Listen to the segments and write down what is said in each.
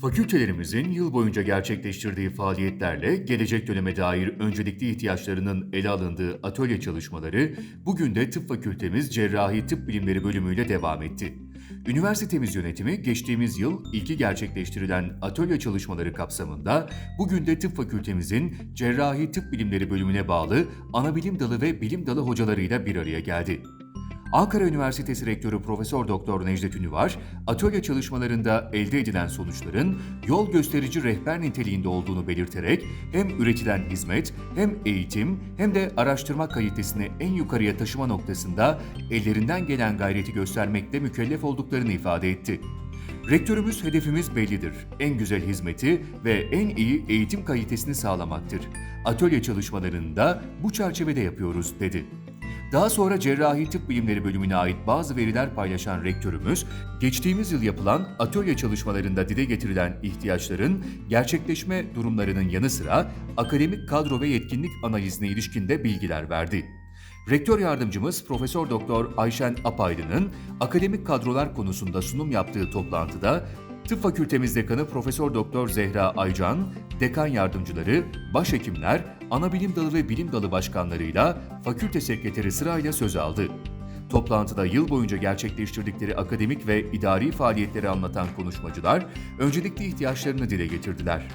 Fakültelerimizin yıl boyunca gerçekleştirdiği faaliyetlerle gelecek döneme dair öncelikli ihtiyaçlarının ele alındığı atölye çalışmaları bugün de tıp fakültemiz Cerrahi Tıp Bilimleri bölümüyle devam etti. Üniversitemiz yönetimi geçtiğimiz yıl ilki gerçekleştirilen atölye çalışmaları kapsamında bugün de tıp fakültemizin Cerrahi Tıp Bilimleri bölümüne bağlı anabilim dalı ve bilim dalı hocalarıyla bir araya geldi. Ankara Üniversitesi Rektörü Profesör Doktor Necdet Ünüvar, atölye çalışmalarında elde edilen sonuçların yol gösterici rehber niteliğinde olduğunu belirterek hem üretilen hizmet, hem eğitim, hem de araştırma kalitesini en yukarıya taşıma noktasında ellerinden gelen gayreti göstermekte mükellef olduklarını ifade etti. Rektörümüz hedefimiz bellidir. En güzel hizmeti ve en iyi eğitim kalitesini sağlamaktır. Atölye çalışmalarını da bu çerçevede yapıyoruz dedi. Daha sonra Cerrahi Tıp Bilimleri bölümüne ait bazı veriler paylaşan rektörümüz, geçtiğimiz yıl yapılan atölye çalışmalarında dile getirilen ihtiyaçların gerçekleşme durumlarının yanı sıra akademik kadro ve yetkinlik analizine ilişkin de bilgiler verdi. Rektör yardımcımız Profesör Doktor Ayşen Apaydın'ın akademik kadrolar konusunda sunum yaptığı toplantıda Tıp Fakültemiz Dekanı Profesör Doktor Zehra Aycan, dekan yardımcıları, başhekimler, anabilim dalı ve bilim dalı başkanlarıyla fakülte sekreteri sırayla söz aldı. Toplantıda yıl boyunca gerçekleştirdikleri akademik ve idari faaliyetleri anlatan konuşmacılar öncelikli ihtiyaçlarını dile getirdiler.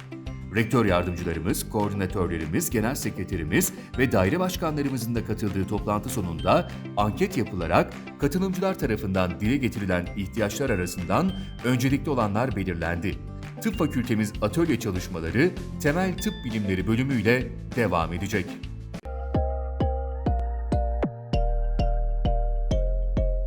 Rektör yardımcılarımız, koordinatörlerimiz, genel sekreterimiz ve daire başkanlarımızın da katıldığı toplantı sonunda anket yapılarak katılımcılar tarafından dile getirilen ihtiyaçlar arasından öncelikli olanlar belirlendi. Tıp fakültemiz atölye çalışmaları temel tıp bilimleri bölümüyle devam edecek.